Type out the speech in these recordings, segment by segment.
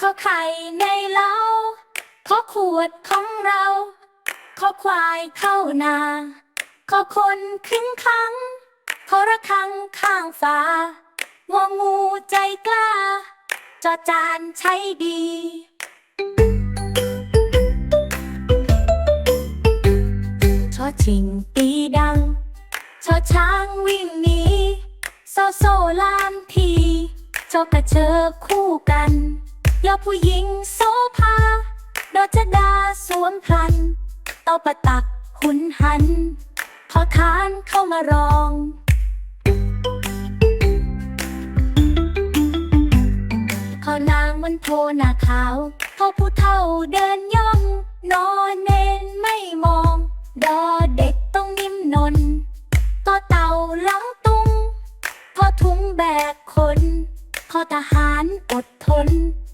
ขอไข่ในเล้าขอขวดของเราขอควายเข้านาขอคนขึ้นคังขอระฆังข้างฟ้างองูใจกล้าจอจานใช้ดีชอชิงตีดังชอช้างวิ่งหนีโซโซลามที ชอกระเชอคู่กันยอผู้หญิงโซภาดอจดาสวมพลันเต้าประตักหุนหันพอทานเข้ามารองขอนางมันโทนาขาวพอผู้เฒ่าเดินย่อง นอนเน้นไม่มอง ดอเด็กต้องนิ่มนนต่อเต่าหลังตุงพอทุงแบกคน อทหารอดทน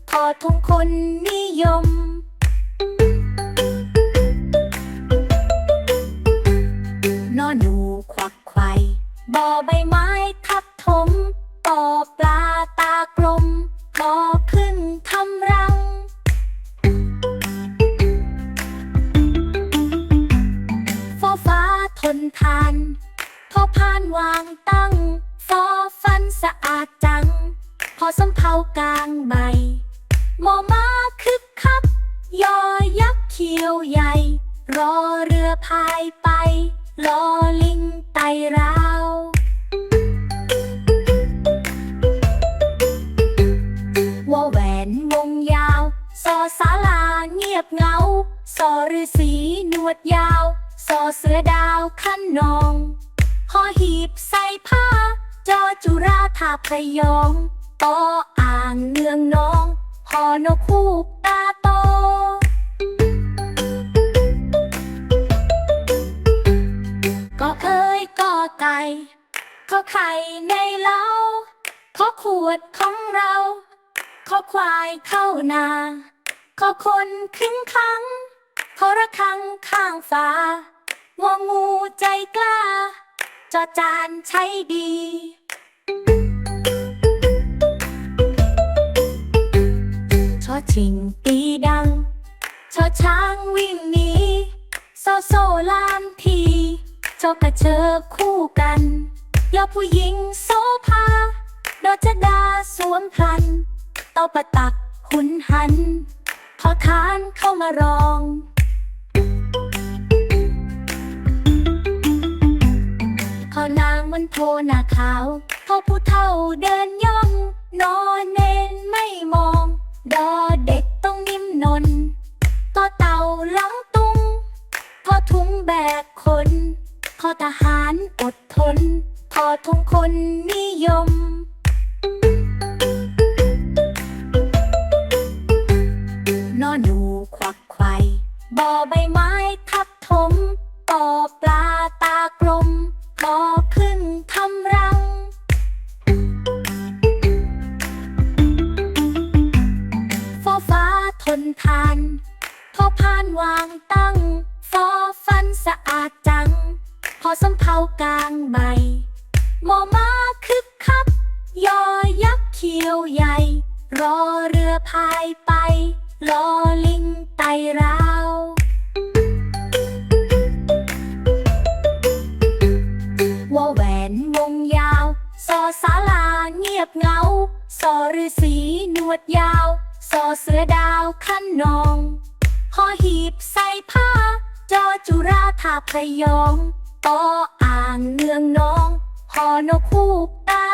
พอทงคนนิยม นอหนูควักไขวบอใบไม้ทับถมปอปลาตากลมบอพึ่งทำรัง ฟอฟ้าทนทาน พอพานวางตั้ง ฟอฟันสะอาด พอสำเภากลางใบมอมาคึกคักยอยักษ์เขียวใหญ่ รอเรือพายไป ลอลิงไต่ราวว่าแหวนวงยาวซอสาลาเงียบเงาซอฤาษีหนวดยาวซอเสือดาวขั้นนองหอหีบใส่ผ้า จอจุราทาพยอง ตออ่างเนืองน้องหอนกคู่ตาโตก็เอ้ยก็ไก่ขอไข่ในเล้าขอขวดของเราขอควายเข้านาขอคนขึ้นคังขอระฆังข้างฟ้างองูใจกล้าจอจานใช้ดี อชิงตีดังชอช้างวิ่งหนีโซโซลามทีจอกระเชอคู่กันยอผู้หญิงโซภาดอจดาสวมพลันเต้าประตักหุนหันพอทานเข้ามารองขอนางมันโทนาขาวพอผู้เฒ่าเดินย่อง คนพอทหารอดทน พอทงคนนิยมนอหนูควักไขวบอใบไม้ทับถมปอปลาตากลมพอพึ่งทำรัง ฟอฟ้าทนทาน พอพานวางตั้งันสะอาดจัง พอสำเภากลางใบมอมาคึกคักยอยักษ์เขียวใหญ่ รอเรือพายไปลอลิงไต่ราวว่าแหวนวงยาวซอสาลาเงียบเงาซอฤาษีหนวดยาวซอเสือดาวขั้นนองหอหี จุราธาพยองตออ่างเนืองน้องหอนกคู่ตา